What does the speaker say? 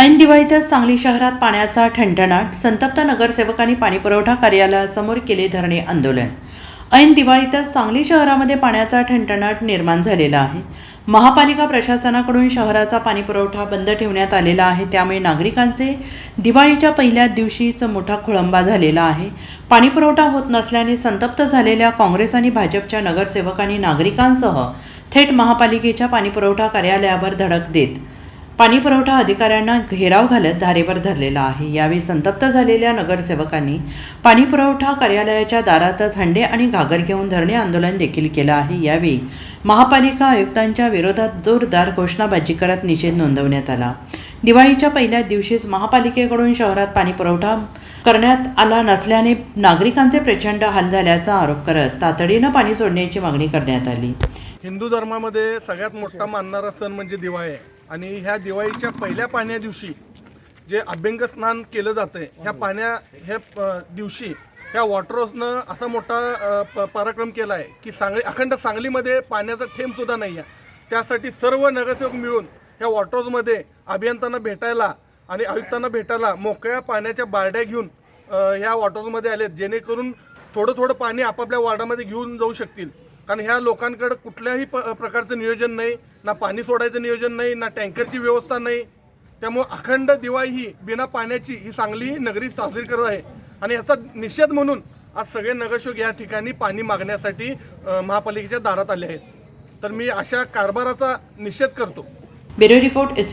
ऐन दिवाळीतच सांगली शहरात पाण्याचा ठणठणाट संतप्त नगरसेवकांनी पाणीपुरवठा कार्यालयासमोर केले धरणे आंदोलन. ऐन दिवाळीतच सांगली शहरामध्ये पाण्याचा ठणठणाट निर्माण झालेला आहे. महापालिका प्रशासनाकडून शहराचा पाणीपुरवठा बंद ठेवण्यात आलेला आहे. त्यामुळे नागरिकांचे दिवाळीच्या पहिल्या दिवशीच मोठा खोळंबा झालेला आहे. पाणीपुरवठा होत नसल्याने संतप्त झालेल्या काँग्रेस आणि भाजपच्या नगरसेवकांनी नागरिकांसह थेट महापालिकेच्या पाणीपुरवठा कार्यालयावर धडक देत पाणीपुरवठा अधिकाऱ्यांना घेराव घालत धारेवर धरलेला आहे. यावेळी संतप्त झालेल्या नगरसेवकांनी पाणीपुरवठा कार्यालयाच्या दारातच हंडे आणि घागर घेऊन धरणे आंदोलन देखील केलं आहे. यावेळी महापालिका आयुक्तांच्या विरोधात जोरदार घोषणाबाजी करत निषेध नोंदवण्यात आला. दिवाळीच्या पहिल्याच दिवशीच महापालिकेकडून शहरात पाणीपुरवठा करण्यात आला नसल्याने नागरिकांचे प्रचंड हाल झाल्याचा आरोप करत तातडीनं पाणी सोडण्याची मागणी करण्यात आली. हिंदू धर्मामध्ये सगळ्यात मोठा मानणारा सण म्हणजे दिवाळी आहे. आणि ह्या दिवाळीच्या पहिल्या पाण्या दिवशी जे अभ्यंग स्नान केलं जातं आहे ह्या पाण्या ह्या प- दिवशी ह्या वॉटर हाऊसनं असा मोठा प- पराक्रम केला आहे की सांगली अखंड सांगलीमध्ये पाण्याचा थेंबसुद्धा नाही आहे त्यासाठी सर्व नगरसेवक मिळून ह्या वॉटर हाऊसमध्ये अभियंत्यांना भेटायला आणि आयुक्तांना भेटायला मोकळ्या पाण्याच्या बारड्या घेऊन ह्या वॉटर हाऊसमध्ये आलेत जेणेकरून थोडं थोडं पाणी आपापल्या वॉर्डामध्ये घेऊन जाऊ शकतील. कारण ह्या लोकांकडे कुठल्याही प प्रकारचं नियोजन नाही ना पाणी सोडायचं नियोजन नाही ना टँकरची व्यवस्था नाही. त्यामुळे अखंड दिवाळी ही बिना पाण्याची ही सांगली नगरी साजरी करत आहे. आणि याचा निषेध म्हणून आज सगळे नगरसेवक या ठिकाणी पाणी मागण्यासाठी महापालिकेच्या दारात आले आहेत. तर मी अशा कारभाराचा निषेध करतो. Bureau report S